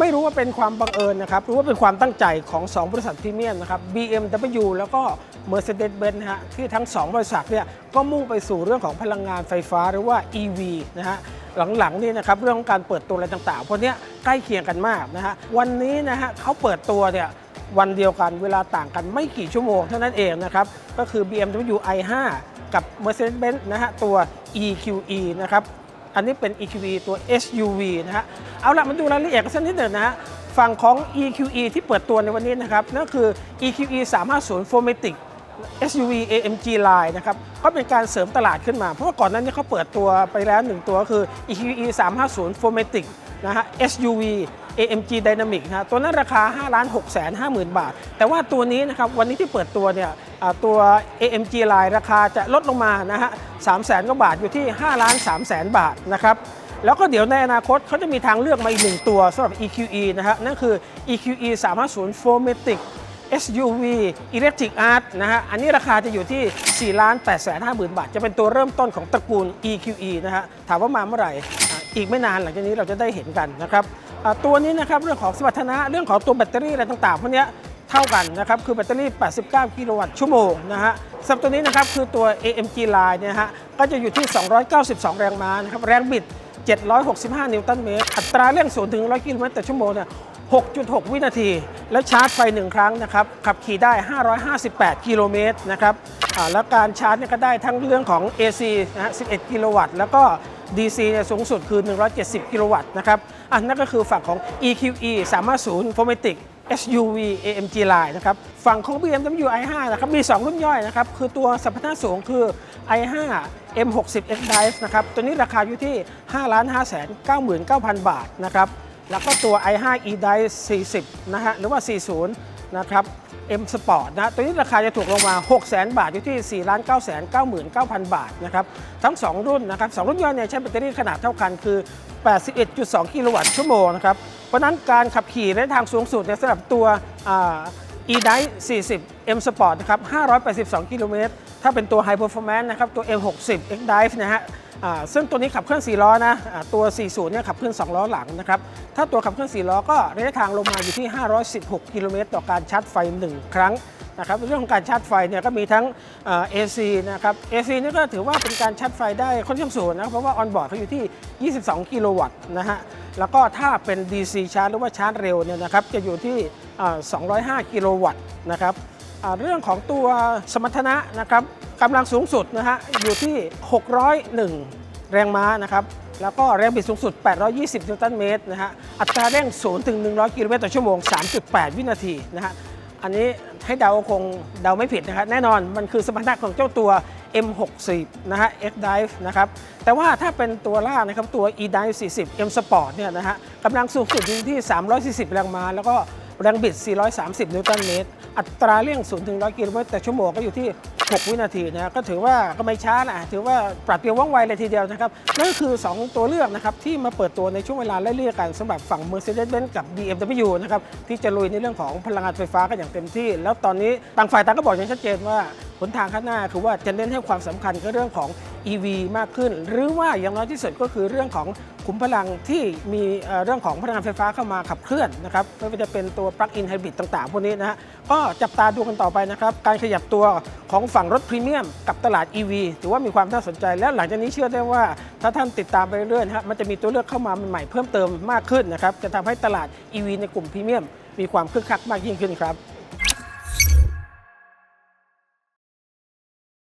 ไม่รู้ว่าเป็นความบังเอิญนะครับหรือว่าเป็นความตั้งใจของ 2 บริษัทพรีเมียมนะครับ BMW แล้วก็ Mercedes-Benz นะฮะที่ทั้ง 2 บริษัทเนี่ยก็มุ่งไปสู่เรื่องของพลังงานไฟฟ้าหรือว่า EV นะฮะหลังๆนี่นะครับเรื่องของการเปิดตัวอะไรต่างๆพวกเนี้ยใกล้เคียงกันมากนะฮะวันนี้นะฮะเขาเปิดตัวเนี่ยวันเดียวกันเวลาต่างกันไม่กี่ชั่วโมงเท่านั้นเองนะครับก็คือ BMW i5 กับ Mercedes-Benz นะฮะตัว EQE นะครับ อันนี้เป็น EQE ตัว SUV นะฮะ เอาละมาดูรายละเอียดกันสักนิดหนึ่งนะฮะ ฝั่งของ EQE ที่เปิดตัวในวันนี้นะครับ นั่นคือ EQE 350 4matic SUV AMG Line นะครับก็เป็นการเสริมตลาดขึ้นมา เพราะว่าก่อนนั้นนี่เขาเปิดตัวไปแล้วหนึ่งตัวก็คือ EQE 350 4matic นะฮะ SUV AMG Dynamic นะฮะตัวนั้นราคา 5 6 5 0 0 0 0 บาท แต่ว่าตัวนี้นะครับวันนี้ที่เปิดตัวเนี่ยตัว AMG Line ราคาจะลดลงมานะฮะ3 0 0 0 0กว่าบาทอยู่ที่ 5 3 0 0 0 0 บาทนะครับแล้วก็เดี๋ยวในอนาคตเขาจะมีทางเลือกมาอีกหนึ่งตัวสำหรับ EQE นะฮะนั่นคือ EQE 350 4matic SUV Electric Art นะฮะ อันนี้ราคาจะอยู่ที่ 4 8 5 0 0 0 0 บาท จะเป็นตัวเริ่มต้นของตระกูล EQE นะฮะ ถามว่ามาเมื่อไหร่ อีกไม่นานหลังจากนี้เราจะได้เห็นกันนะครับ ตัวนี้นะครับเรื่องของสมรรถนะ เรื่องของตัวแบตเตอรี่อะไรต่างๆพวกเนี้ยเท่ากันนะครับ คือแบตเตอรี่ 89 กิโลวัตต์ชั่วโมงนะฮะสำหรับตัวนี้นะครับคือตัว AMG Line เนี่ยฮะ ก็จะอยู่ที่ 292 แรงม้านะครับ แรงบิด 765 นิวตันเมตร อัตราเร่ง0ถึง100 กิโลเมตรต่อชั่วโมงเนี่ย 6.6 วินาที แล้วชาร์จไฟ 1 ครั้งนะครับ ขับขี่ได้ 558 กิโลเมตรนะครับแล้วการชาร์จเนี่ยก็ได้ทั้งเรื่องของ AC นะฮะ 11 กิโลวัตต์ แล้วก็ DC เนี่ยสูงสุดคือ 170 กิโลวัตต์นะครับ อันนั่นก็คือฝั่งของ EQE 350 4matic SUV AMG Line นะครับ ฝั่งของ BMW i5 นะครับ มี 2 รุ่นย่อยนะครับ คือตัวสมรรถนะสูงคือ i5 M60 X Drive นะครับ ตัวนี้ราคาอยู่ที่ 5 5 9 9 0 0 0 บาทนะครับ แล้วก็ตัว i5 e drive 40 นะฮะ หรือว่า 40 นะครับ M Sport นะ ตัวนี้ราคาจะถูกลงมา 6 0 0 0 0 บาท อยู่ที่ 4 9 9 9 9 0 0 0 บาทนะครับ ทั้ง 2 รุ่นนะครับ 2 รุ่นย่อยเนี่ยใช้แบตเตอรี่ขนาดเท่ากันคือ 81.2 กิโลวัตต์ชั่วโมงนะครับ เพราะนั้นการขับขี่ในทางสูงสุดเนี่ยสำหรับตัว e-drive 40 M Sport นะครับ 582 กิโลเมตร ถ้าเป็นตัว High Performance นะครับตัว M60 X Drive นะฮะซึ่งตัวนี้ขับเคลื่อน 4 ล้อนะอ่าตัว 40 เนี่ยขับเคลื่อน 2 ล้อหลังนะครับ ถ้าตัวขับเคลื่อน 4 ล้อก็ระยะทางลงมาอยู่ที่ 516 กิโลเมตรต่อการชาร์จไฟ 1 ครั้งนะครับเรื่องของการชาร์จไฟเนี่ยก็มีทั้ง AC นะครับ AC นี่ก็ถือว่าเป็นการชาร์จไฟได้ค่อนข้างสูงนะเพราะว่าออนบอร์ดเขาอยู่ที่ 22 กิโลวัตต์นะฮะแล้วก็ถ้าเป็น DC ชาร์จหรือว่าชาร์จเร็วเนี่ยนะครับจะอยู่ที่ 205 กิโลวัตต์นะครับ เรื่องของตัวสมรรถนะนะครับกำลังสูงสุดนะฮะอยู่ที่ 601 แรงม้านะครับแล้วก็แรงบิดสูงสุด 820 นิวตันเมตรนะฮะอัตราเร่ง0ถึง 100 กิโลเมตรต่อชั่วโมง 3.8 วินาทีนะฮะอันนี้ให้เดาคงเดาไม่ผิดนะครับแน่นอนมันคือสมรรถนะของเจ้าตัว M60 นะฮะ X Dive นะครับแต่ว่าถ้าเป็นตัวล่านะครับตัว E-Dive 40 M Sport เนี่ยนะฮะกำลังสูงสุดอยู่ที่ 340 แรงม้า แล้วก็แรงบิด 430 นิวตันเมตร อัตราเร่ง0ถึง100กิโลเมตรต่อชั่วโมงก็อยู่ที่ 6 วินาทีนะก็ถือว่าก็ไม่ช้านะถือว่าปรับเปลี่ยนว่องไวเลยทีเดียวนะครับนั่นก็คือ 2 ตัวเลือกนะครับที่มาเปิดตัวในช่วงเวลาไล่เลี่ยกันสำหรับฝั่ง Mercedes-Benz กับ BMW นะครับที่จะลุยในเรื่องของพลังงานไฟฟ้ากันอย่างเต็มที่ แล้วตอนนี้ต่างฝ่ายต่างก็บอกอย่างชัดเจนว่าหนทางข้างหน้าคือว่าจะเน้นให้ความสำคัญกับเรื่องของ EV มากขึ้น หรือว่าอย่างน้อยที่สุดก็คือเรื่องของขุมพลังที่มีเรื่องของพลังงานไฟฟ้าเข้ามาขับเคลื่อนนะครับไม่ว่าจะเป็นตัว Plug-in Hybrid ต่างๆ พวกนี้นะฮะก็จับตาดูกันต่อไปนะครับ การขยับตัวของฝั่งรถพรีเมียมกับตลาด EV ถือว่ามีความน่าสนใจ และหลังจากนี้เชื่อได้ว่า ถ้าท่านติดตามไปเรื่อยๆนะฮะมันจะมีตัวเลือกเข้ามาใหม่ๆเพิ่มเติมมากขึ้นนะครับจะทำให้ตลาด EV ในกลุ่มพรีเมียมมีความคึกคักมากยิ่งขึ้นครับ